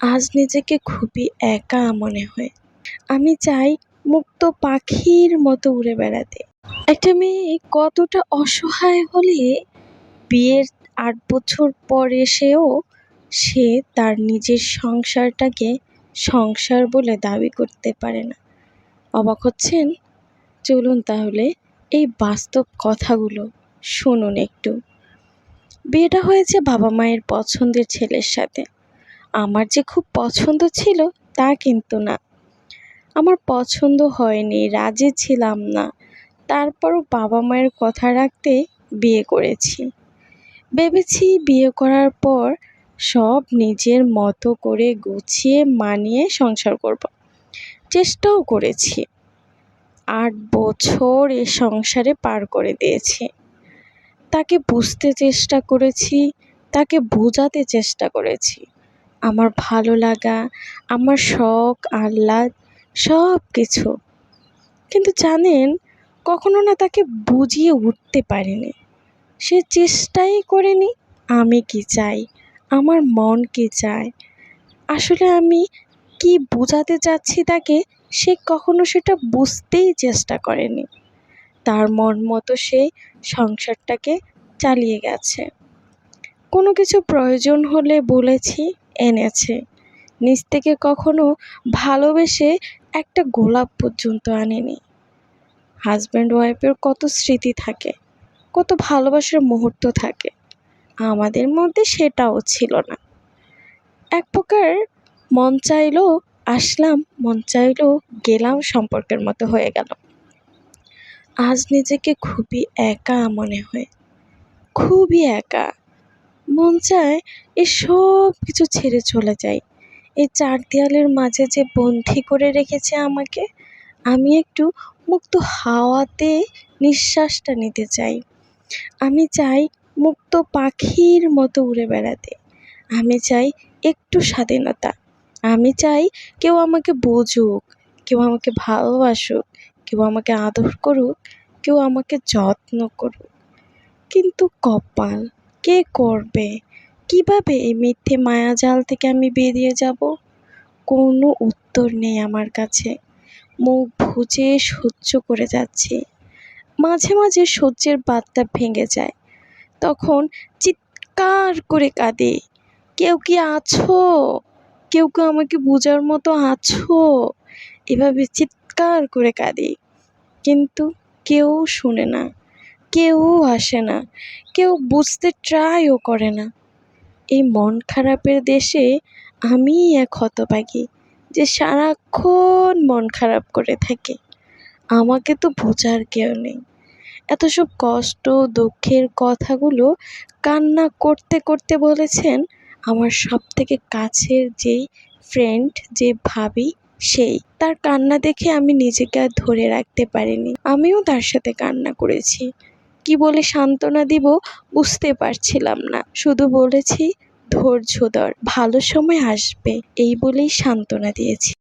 আজ নিজেকে খুবই একা মনে হয়। আমি চাই মুক্ত পাখির মতো উড়ে বেড়াতে। একটা মেয়ে কতটা অসহায় হলে বিয়ের আট বছর পর এসেও সে তার নিজের সংসারটাকে সংসার বলে দাবি করতে পারে না। অবাক হচ্ছেন? চলুন তাহলে এই বাস্তব কথাগুলো শুনুন একটু। বিয়েটা হয়েছে বাবা মায়ের পছন্দের ছেলের সাথে। আমার যে খুব পছন্দ ছিল তা কিন্তু না। আমার পছন্দ হয়নি, রাজি ছিলাম না। তারপরও বাবা মায়ের কথা রাখতে বিয়ে করেছি। ভেবেছি বিয়ে করার পর সব নিজের মতো করে গুছিয়ে মানিয়ে সংসার করব। চেষ্টাও করেছি। আট বছর এ সংসারে পার করে দিয়েছি। তাকে বুঝতে চেষ্টা করেছি, তাকে বোঝাতে চেষ্টা করেছি। আমার ভালো লাগা, আমার শখ, আহ্লাদ সব কিছু কিন্তু জানেন, কখনো না তাকে বুঝিয়ে উঠতে পারিনি। সে চেষ্টাই করেনি আমি কি চাই, আমার মন কি চায়। আসলে আমি কি বোঝাতে চাচ্ছি তাকে, সে কখনো সেটা বুঝতেই চেষ্টা করেনি। তার মন মতো সে সংসারটাকে চালিয়ে গেছে। কোনো কিছু প্রয়োজন হলে বলেছি এনেছে। নিজ থেকে কখনো ভালোবেসে একটা গোলাপ পর্যন্ত আনেনি। হাজব্যান্ড ওয়াইফের কত স্মৃতি থাকে, কত ভালোবাসার মুহূর্ত থাকে, আমাদের মধ্যে সেটাও ছিল না। এক প্রকার মন চাইলো আসলাম, মন চাইলো গেলাম সম্পর্কের মতো হয়ে গেল। আজ নিজেকে খুবই একা মনে হয়, খুবই একা। মন চায় এই সব কিছু ছেড়ে চলে যাই। এই চার দেয়ালের মাঝে যে বন্দি করে রেখেছে আমাকে, আমি একটু মুক্ত হাওয়াতে নিঃশ্বাসটা নিতে চাই। আমি চাই মুক্ত পাখির মতো উড়ে বেড়াতে। আমি চাই একটু স্বাধীনতা। আমি চাই কেউ আমাকে বুঝুক, কেউ আমাকে ভালোবাসুক, কেউ আমাকে আদর করুক, কেউ আমাকে যত্ন করুক। কিন্তু কপাল কে করবে? কীভাবে এই মিথ্যে মায়াজাল থেকে আমি বেরিয়ে যাব? কোনো উত্তর নেই আমার কাছে। মুখ ভুজে সহ্য করে যাচ্ছি। মাঝে মাঝে সহ্যের বাঁধটা ভেঙে যায়। তখন চিৎকার করে কাঁদে। কেউ কি আছো? কেউ কেউ আমাকে বোঝার মতো আছো? এভাবে চিৎকার করে কাঁদে। কিন্তু কেউ শুনে না। কেউ আসে না, কেউ বুঝতে ট্রাইও করে না। এই মন খারাপের দেশে আমি এক হতভাগী, যে সারাক্ষণ মন খারাপ করে থাকে। আমাকে তো বোঝার কেউ নেই। এত সব কষ্ট, দুঃখের কথাগুলো কান্না করতে করতে বলেছেন আমার সব থেকে কাছের যেই ফ্রেন্ড যে ভাবি, সেই। তার কান্না দেখে আমি নিজেকে আর ধরে রাখতে পারিনি। আমিও তার সাথে কান্না করেছি। কি বলে সান্ত্বনা দিব বুঝতে পারছিলাম না। শুধু বলেছি, ধৈর্য ধর, ভালো সময় আসবে, এই বলেই সান্ত্বনা দিয়েছি।